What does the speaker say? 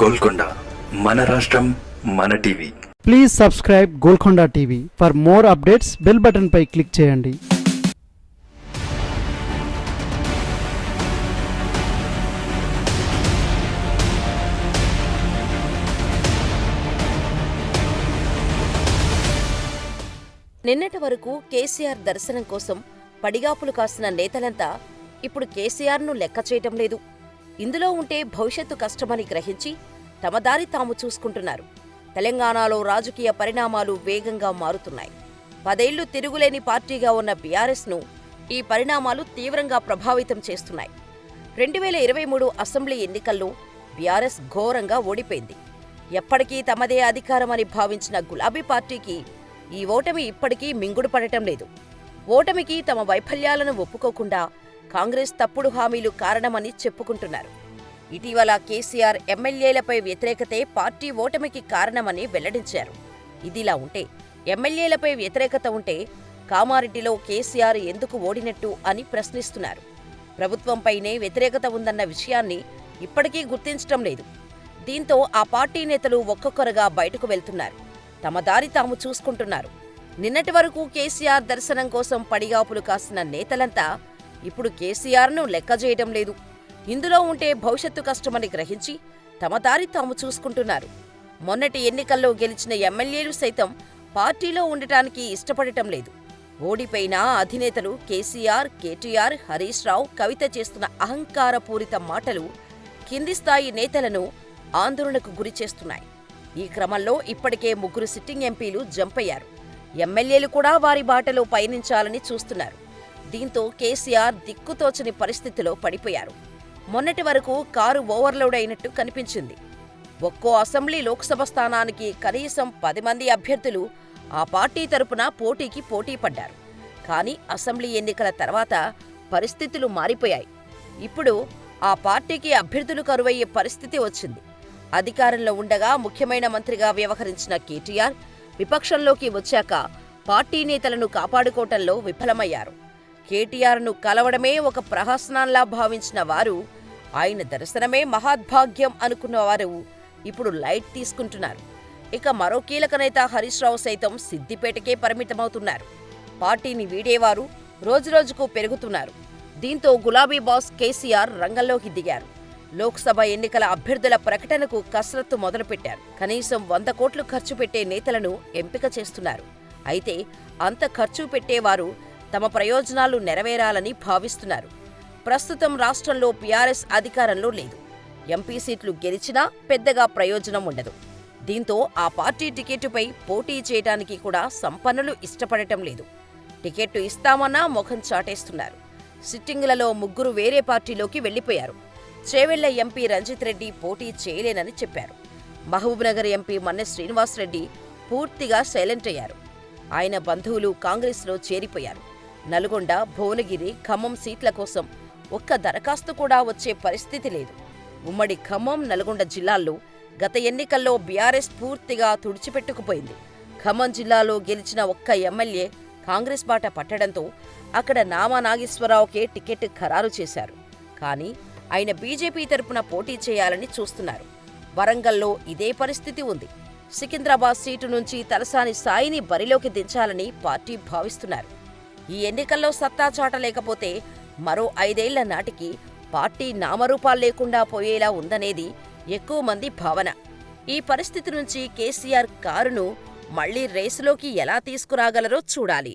గోల్కొండ మన రాష్ట్రం మన TV. Please subscribe Golconda TV for more updates bell button pi click చేయండి. నిన్నటి వరకు కేసీఆర్ దర్శనం కోసం పడిగాపులు కాసిన నేతలంతా ఇప్పుడు కేసీఆర్ను లెక్క చేయటం లేదు. ఇందులో ఉంటే భవిష్యత్తు కష్టమని గ్రహించి తమ దారి తాము చూసుకుంటున్నారు. తెలంగాణలో రాజకీయ పరిణామాలు వేగంగా మారుతున్నాయి. పదేళ్ళు తిరుగులేని పార్టీగా ఉన్న బీఆర్ఎస్ను ఈ పరిణామాలు తీవ్రంగా ప్రభావితం చేస్తున్నాయి. రెండు వేల ఇరవై మూడు అసెంబ్లీ ఎన్నికల్లో బీఆర్ఎస్ ఘోరంగా ఓడిపోయింది. ఎప్పటికీ తమదే అధికారమని భావించిన గులాబీ పార్టీకి ఈ ఓటమి ఇప్పటికీ మింగుడు పడటం లేదు. ఓటమికి తమ వైఫల్యాలను ఒప్పుకోకుండా కాంగ్రెస్ తప్పుడు హామీలు కారణమని చెప్పుకుంటున్నారు. ఇటీవల కేసీఆర్ ఎమ్మెల్యేలపై వ్యతిరేకతే పార్టీ ఓటమికి కారణమని వెల్లడించారు. ఇదిలా ఉంటే ఎమ్మెల్యేలపై వ్యతిరేకత ఉంటే కామారెడ్డిలో కేసీఆర్ ఎందుకు ఓడినట్టు అని ప్రశ్నిస్తున్నారు. ప్రభుత్వంపైనే వ్యతిరేకత ఉందన్న విషయాన్ని ఇప్పటికీ గుర్తించటం లేదు. దీంతో ఆ పార్టీ నేతలు ఒక్కొక్కరుగా బయటకు వెళ్తున్నారు. తమ దారి తాము చూసుకుంటున్నారు. నిన్నటి వరకు కేసీఆర్ దర్శనం కోసం పడిగాపులు కాసిన నేతలంతా ఇప్పుడు కేసీఆర్ను లెక్క చేయడం లేదు. ఇందులో ఉంటే భవిష్యత్తు కష్టమని గ్రహించి తమ దారి తాము చూసుకుంటున్నారు. మొన్నటి ఎన్నికల్లో గెలిచిన ఎమ్మెల్యేలు సైతం పార్టీలో ఉండటానికి ఇష్టపడటం లేదు. ఓడిపోయిన అధినేతలు కేసీఆర్ కేటీఆర్ హరీష్ రావు కవిత చేస్తున్న అహంకారపూరిత మాటలు కింది స్థాయి నేతలను ఆందోళనకు గురి చేస్తున్నాయి. ఈ క్రమంలో ఇప్పటికే ముగ్గురు సిట్టింగ్ ఎంపీలు జంప్ అయ్యారు ఎమ్మెల్యేలు కూడా వారి బాటలో పయనించాలని చూస్తున్నారు. దీంతో కేసీఆర్ దిక్కుతోచని పరిస్థితిలో పడిపోయారు. మొన్నటి వరకు కారు ఓవర్లోడ్ అయినట్టు కనిపించింది. ఒక్కో అసెంబ్లీ లోక్సభ స్థానానికి కనీసం పది మంది అభ్యర్థులు ఆ పార్టీ తరపున పోటీకి పోటీ పడ్డారు. కానీ అసెంబ్లీ ఎన్నికల తర్వాత పరిస్థితులు మారిపోయాయి. ఇప్పుడు ఆ పార్టీకి అభ్యర్థులు కరువయ్యే పరిస్థితి వచ్చింది. అధికారంలో ఉండగా ముఖ్యమైన మంత్రిగా వ్యవహరించిన కేటీఆర్ విపక్షంలోకి వచ్చాక పార్టీ నేతలను కాపాడుకోవటంలో విఫలమయ్యారు. కేటీఆర్ను కలవడమే ఒక ప్రహసనంలా భావించిన వారు ఆయన దర్శనమే మహాద్భాగ్యం అనుకున్న వారు ఇప్పుడు లైట్ తీసుకుంటున్నారు. ఇక మరో కీలక నేత హరీష్ రావు సైతం సిద్దిపేటకే పరిమితమవుతున్నారు. పార్టీని వీడేవారు రోజురోజుకు పెరుగుతున్నారు. దీంతో గులాబీ బాస్ కేసీఆర్ రంగంలోకి దిగారు. లోక్సభ ఎన్నికల అభ్యర్థుల ప్రకటనకు కసరత్తు మొదలుపెట్టారు. కనీసం వంద కోట్లు ఖర్చు పెట్టే నేతలను ఎంపిక చేస్తున్నారు. అయితే అంత ఖర్చు పెట్టేవారు తమ ప్రయోజనాలు నెరవేరాలని భావిస్తున్నారు. ప్రస్తుతం రాష్ట్రంలో పీఆర్ఎస్ అధికారంలో లేదు. ఎంపీ సీట్లు గెలిచినా పెద్దగా ప్రయోజనం ఉండదు. దీంతో ఆ పార్టీ టికెట్టుపై పోటీ చేయడానికి కూడా సంపన్నులు ఇష్టపడటం లేదు. టికెట్టు ఇస్తామన్నా ముఖం చాటేస్తున్నారు. సిట్టింగులలో ముగ్గురు వేరే పార్టీలోకి వెళ్ళిపోయారు చేవెళ్ళ ఎంపీ రంజిత్ రెడ్డి పోటీ చేయలేనని చెప్పారు. మహబూబ్నగర్ ఎంపీ మన్నె శ్రీనివాసరెడ్డి పూర్తిగా సైలెంట్ అయ్యారు. ఆయన బంధువులు కాంగ్రెస్లో చేరిపోయారు. నల్గొండ భువనగిరి ఖమ్మం సీట్ల కోసం ఒక్క దరఖాస్తు కూడా వచ్చే పరిస్థితి లేదు. ఉమ్మడి ఖమ్మం నల్గొండ జిల్లాల్లో గత ఎన్నికల్లో బీఆర్ఎస్ పూర్తిగా తుడిచిపెట్టుకుపోయింది. ఖమ్మం జిల్లాలో గెలిచిన ఒక్క ఎమ్మెల్యే కాంగ్రెస్ బాట పట్టడంతో అక్కడ నామా నాగేశ్వరరావుకే టికెట్ ఖరారు చేశారు. కానీ ఆయన బీజేపీ తరపున పోటీ చేయాలని చూస్తున్నారు. వరంగల్లో ఇదే పరిస్థితి ఉంది. సికింద్రాబాద్ సీటు నుంచి తలసాని సాయిని బరిలోకి దించాలని పార్టీ భావిస్తున్నారు. ఈ ఎన్నికల్లో సత్తా చాటలేకపోతే మరో ఐదేళ్ళ నాటికి పార్టీ నామరూపాలు లేకుండా పోయేలా ఉందనేది ఎక్కువ మంది భావన. ఈ పరిస్థితి నుంచి కేసీఆర్ కారును మళ్ళీ రేసులోకి ఎలా తీసుకురాగలరో చూడాలి.